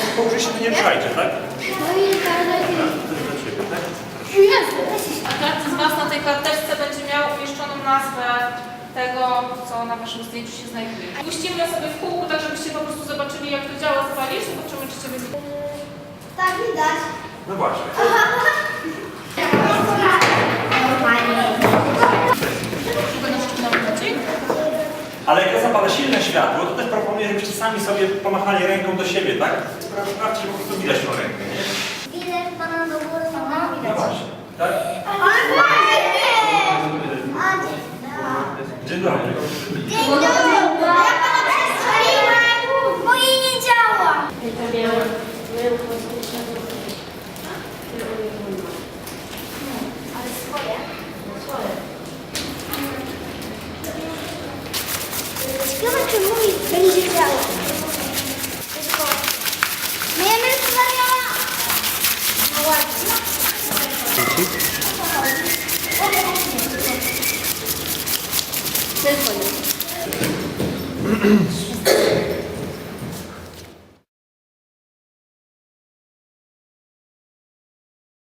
się tu nie ruszajcie, tak? No i dalej. Tak, to jest dla Ciebie, tak? Jezu. A każdy z Was na tej karteczce będzie miał umieszczoną nazwę tego, co na Waszym zdjęciu się znajduje. Puścimy ją sobie w kółku, tak żebyście po prostu zobaczyli, jak to działa. Zapalisz, zobaczymy, czy Ciebie. Tak widać. No właśnie. Ale jak ja zapalę silne światło, to też proponuję, żebyście sami sobie pomachali ręką do siebie, tak? Spra- Sprawdźcie, po prostu widać tą rękę, nie? Widać pana do góry, pana No widać. właśnie, tak? Ale fajnie! Dzień dobry. Dzień dobry! Ja pana przestrzeliłem, bo jej nie działa. Czy mój będzie działał. Tylko... Miejmy zwariała! No ładnie. Tylko nie.